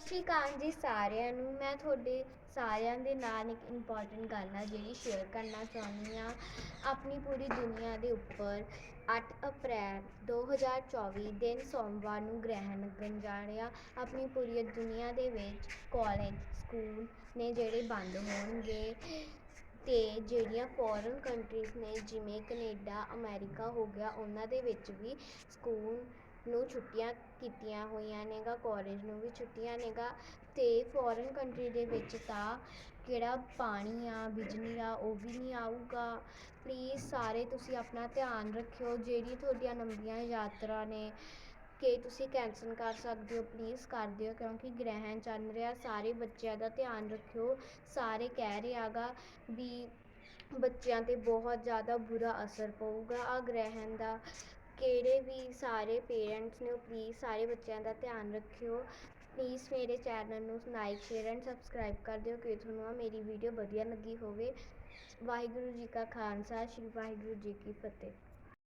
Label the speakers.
Speaker 1: ਸਤਿ ਸ਼੍ਰੀ ਅਕਾਲ ਜੀ ਸਾਰਿਆਂ ਨੂੰ। ਮੈਂ ਤੁਹਾਡੇ ਸਾਰਿਆਂ ਦੇ ਨਾਲ ਇੱਕ ਇੰਪੋਰਟੈਂਟ ਗੱਲ ਆ ਜਿਹੜੀ ਸ਼ੇਅਰ ਕਰਨਾ ਚਾਹੁੰਦੀ ਹਾਂ। ਆਪਣੀ ਪੂਰੀ ਦੁਨੀਆ ਦੇ ਉੱਪਰ 8 ਅਪ੍ਰੈਲ 2024 ਦਿਨ ਸੋਮਵਾਰ ਨੂੰ ਗ੍ਰਹਿਣ ਲੱਗਣ ਜਾ ਰਿਹਾ ਆਪਣੀ ਪੂਰੀ ਦੁਨੀਆ ਦੇ ਵਿੱਚ ਕਾਲਜ ਸਕੂਲ ਨੇ ਜਿਹੜੇ ਬੰਦ ਹੋਣਗੇ ਅਤੇ ਜਿਹੜੀਆਂ ਫੋਰਨ ਕੰਟਰੀਜ਼ ਨੇ ਜਿਵੇਂ ਕਨੇਡਾ, ਅਮੈਰੀਕਾ ਹੋ ਗਿਆ, ਉਹਨਾਂ ਦੇ ਵਿੱਚ ਵੀ ਸਕੂਲ ਨੂੰ ਛੁੱਟੀਆਂ ਕੀਤੀਆਂ ਹੋਈਆਂ ਨੇਗਾ ਕਾਲਜ ਨੂੰ ਵੀ ਛੁੱਟੀਆਂ ਨੇਗਾ ਅਤੇ ਫੋਰਨ ਕੰਟਰੀ ਦੇ ਵਿੱਚ ਤਾਂ ਕਿਹੜਾ ਪਾਣੀ ਆ, ਬਿਜਲੀ ਆ, ਉਹ ਵੀ ਨਹੀਂ ਆਊਗਾ। ਪਲੀਜ਼ ਸਾਰੇ ਤੁਸੀਂ ਆਪਣਾ ਧਿਆਨ ਰੱਖਿਓ, ਜਿਹੜੀ ਤੁਹਾਡੀਆਂ ਲੰਬੀਆਂ ਯਾਤਰਾ ਨੇ, ਕਿ ਤੁਸੀਂ ਕੈਂਸਲ ਕਰ ਸਕਦੇ ਹੋ ਪਲੀਜ਼ ਕਰ ਦਿਓ, ਕਿਉਂਕਿ ਗ੍ਰਹਿਣ ਚੱਲ ਰਿਹਾ, ਸਾਰੇ ਬੱਚਿਆਂ ਦਾ ਧਿਆਨ ਰੱਖਿਓ। ਸਾਰੇ ਕਹਿ ਰਹੇ ਹੈਗਾ ਵੀ ਬੱਚਿਆਂ 'ਤੇ ਬਹੁਤ ਜ਼ਿਆਦਾ ਬੁਰਾ ਅਸਰ ਪਊਗਾ ਆ ਗ੍ਰਹਿਣ ਦਾ। ਕਿਹੜੇ ਵੀ ਸਾਰੇ ਪੇਰੈਂਟਸ ਨੇ ਉਹ ਪਲੀਜ਼ ਸਾਰੇ ਬੱਚਿਆਂ ਦਾ ਧਿਆਨ ਰੱਖਿਓ। ਪਲੀਜ਼ ਮੇਰੇ ਚੈਨਲ ਨੂੰ ਲਾਈਕ ਸ਼ੇਅਰ ਐਂਡ ਸਬਸਕ੍ਰਾਈਬ ਕਰ ਦਿਓ ਕਿ ਤੁਹਾਨੂੰ ਆ ਮੇਰੀ ਵੀਡੀਓ ਵਧੀਆ ਲੱਗੀ ਹੋਵੇ। ਵਾਹਿਗੁਰੂ ਜੀ ਕਾ ਖਾਲਸਾ, ਸ਼੍ਰੀ ਵਾਹਿਗੁਰੂ ਜੀ ਕੀ ਫਤਿਹ।